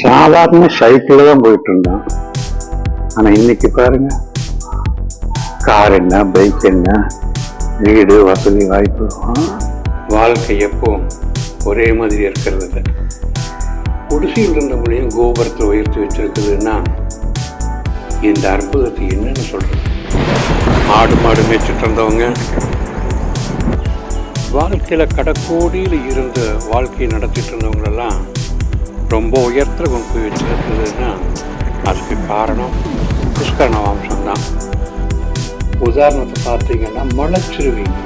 சாதாரண சைக்கிள்ல தான் போயிட்டு இருந்தோம் ஆனா இன்னைக்கு பாருங்க. கார் என்ன பைக் என்ன வீடு வசதி வாய்ப்பு. வாழ்க்கை எப்பவும் ஒரே மாதிரி இருக்கிறது. இல்லை குடிசையில் இருந்தவங்களையும் கோபுரத்தை உயர்த்தி வச்சிருக்குதுன்னா இந்த அற்புதத்தை என்னன்னு சொல்றது? ஆடு மாடு மேய்ச்சிட்டு இருந்தவங்க வாழ்க்கையில கடக்கோடியில் இருந்து வாழ்க்கையை நடத்திட்டு இருந்தவங்களெல்லாம் ரொம்ப உயரத்தில் கொண்டு போய் வச்சிருக்குதுன்னா அதுக்கு காரணம் புஷ்கரண வம்சம் தான் உதாரணத்தை பார்த்தீங்கன்னா மலைச்சிறுவீங்க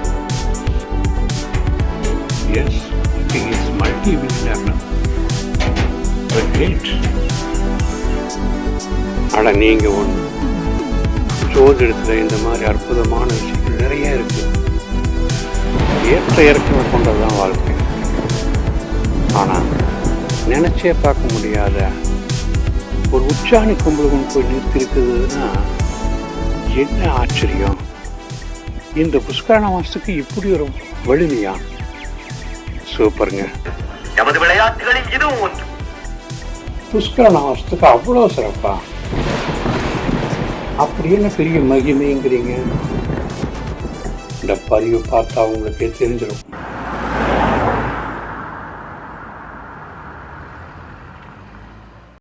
எஸ் இஸ் மல்டி மில்லியனர் ஆனால் நீங்கள் ஒன்று ஜோதிடத்தில் இந்த மாதிரி அற்புதமான விஷயங்கள் நிறைய இருக்குது ஏற்ற இறக்கம் கொண்டது தான் வாழ்க்கை நினைச்சே பார்க்க முடியாத ஒரு உச்சாணி கொம்புல கொண்டு போய் நிறுத்திருக்குதுன்னா என்ன ஆச்சரியம்? இந்த புஷ்கரண மாசத்துக்கு இப்படி ஒரு வலிமையா? சூப்பருங்க. நமது விளையாட்டுகளில் இதுவும் ஒன்று. புஷ்கரண மாசத்துக்கு அவ்வளோ சிறப்பா? அப்படி என்ன பெரிய மகிமைங்கிறீங்க? இந்த பதிவு பார்த்தா உங்களுக்கே தெரிஞ்சிடும்